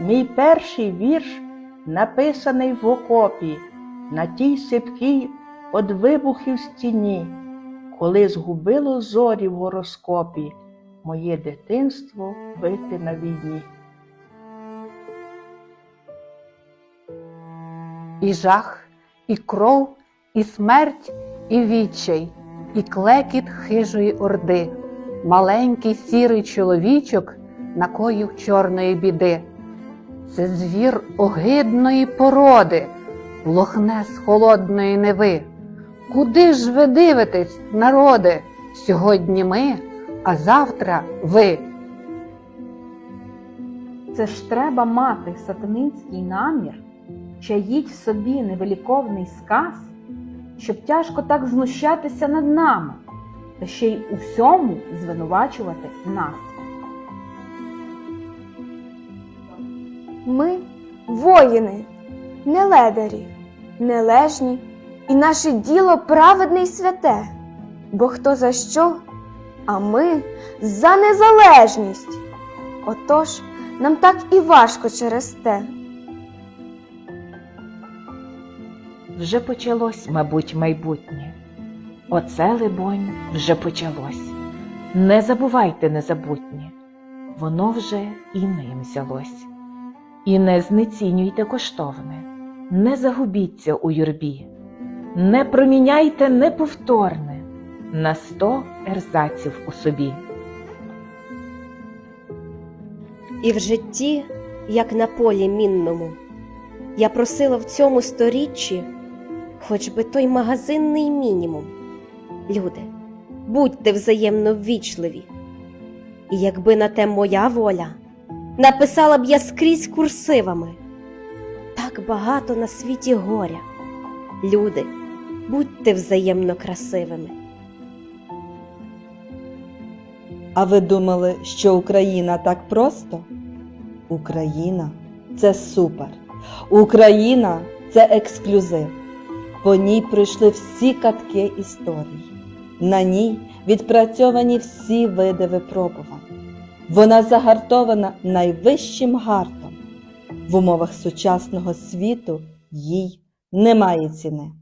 Мій перший вірш написаний в окопі, на тій сипкій од вибухів стіні, коли згубило зорі в гороскопі, моє дитинство бити на війні. І жах, і кров, і смерть, і відчай, і клекіт хижої орди. Маленький сірий чоловічок накоїв чорної біди. Це звір огидної породи, лохне з холодної неви. Куди ж ви дивитесь, народи? Сьогодні ми, а завтра ви. Це ж треба мати сатанинський намір, чаїть в собі невеликовний сказ, щоб тяжко так знущатися над нами, та ще й у всьому звинувачувати нас. Ми воїни, не ледарі, нележні, і наше діло праведне й святе. Бо хто за що, а ми за незалежність. Отож, нам так і важко через те. Вже почалось, мабуть, майбутнє. Оце, либонь, вже почалось. Не забувайте незабутнє, воно вже і ним взялось. І не знецінюйте коштовне, не загубіться у юрбі, не проміняйте неповторне на сто ерзаців у собі. І в житті, як на полі мінному, я просила в цьому сторіччі хоч би той магазинний мінімум. Люди, будьте взаємно ввічливі. І якби на те моя воля, написала б я скрізь курсивами. Так багато на світі горя. Люди, будьте взаємно красивими. А ви думали, що Україна так просто? Україна це супер. Україна це ексклюзив. По ній пройшли всі катки історії. На ній відпрацьовані всі види випробувань. Вона загартована найвищим гартом. В умовах сучасного світу їй немає ціни.